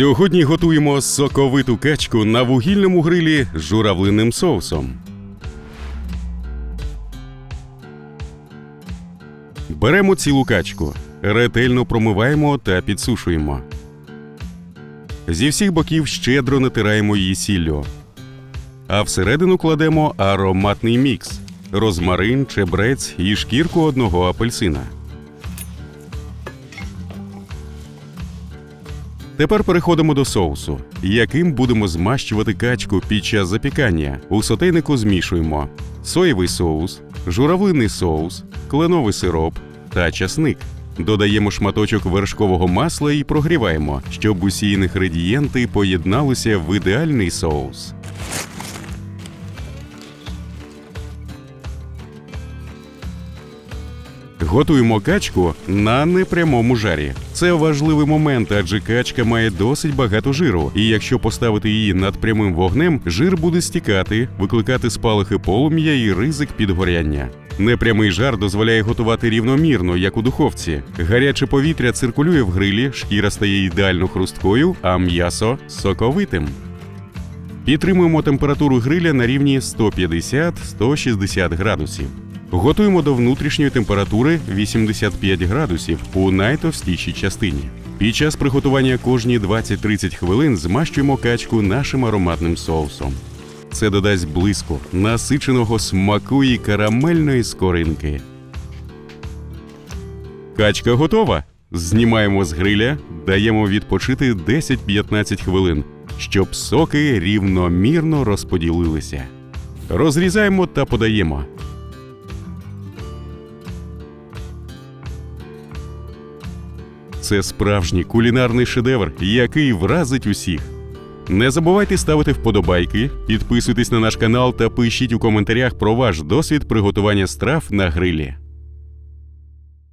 Сьогодні готуємо соковиту качку на вугільному грилі з журавлиним соусом. Беремо цілу качку, ретельно промиваємо та підсушуємо. Зі всіх боків щедро натираємо її сіллю. А всередину кладемо ароматний мікс: розмарин, чебрець і шкірку одного апельсина. Тепер переходимо до соусу, яким будемо змащувати качку під час запікання. У сотейнику змішуємо соєвий соус, журавлиний соус, кленовий сироп та часник. Додаємо шматочок вершкового масла і прогріваємо, щоб усі інгредієнти поєдналися в ідеальний соус. Готуємо качку на непрямому жарі. Це важливий момент, адже качка має досить багато жиру, і якщо поставити її над прямим вогнем, жир буде стікати, викликати спалахи полум'я і ризик підгоряння. Непрямий жар дозволяє готувати рівномірно, як у духовці. Гаряче повітря циркулює в грилі, шкіра стає ідеально хрусткою, а м'ясо соковитим. Підтримуємо температуру гриля на рівні 150-160 градусів. Готуємо до внутрішньої температури 85 градусів у найтовстішій частині. Під час приготування кожні 20-30 хвилин змащуємо качку нашим ароматним соусом. Це додасть блиску, насиченого смаку і карамельної скоринки. Качка готова. Знімаємо з гриля, даємо відпочити 10-15 хвилин, щоб соки рівномірно розподілилися. Розрізаємо та подаємо. Це справжній кулінарний шедевр, який вразить усіх. Не забувайте ставити вподобайки, підписуйтесь на наш канал та пишіть у коментарях про ваш досвід приготування страв на грилі.